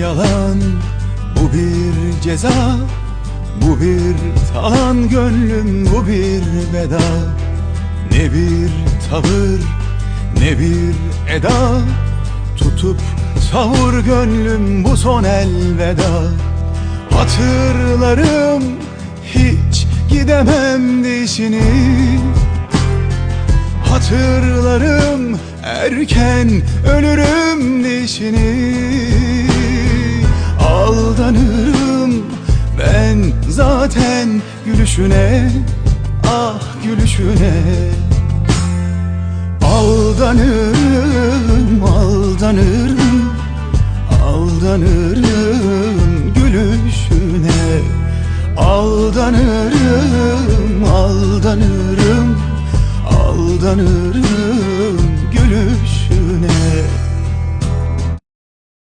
yalan. Bu bir ceza Bu bir talan. Gönlüm Bu bir veda. Ne bir tavır Ne bir eda. Tutup savur gönlüm Bu son elveda. Hatırlarım Hiç gidemem dişini. Hatırlarım erken ölürüm dişini Aldanırım. Ben zaten gülüşüne Ah gülüşüne Aldanırım aldanırım Aldanırım gülüşüne. Aldanırım aldanırım aldanırım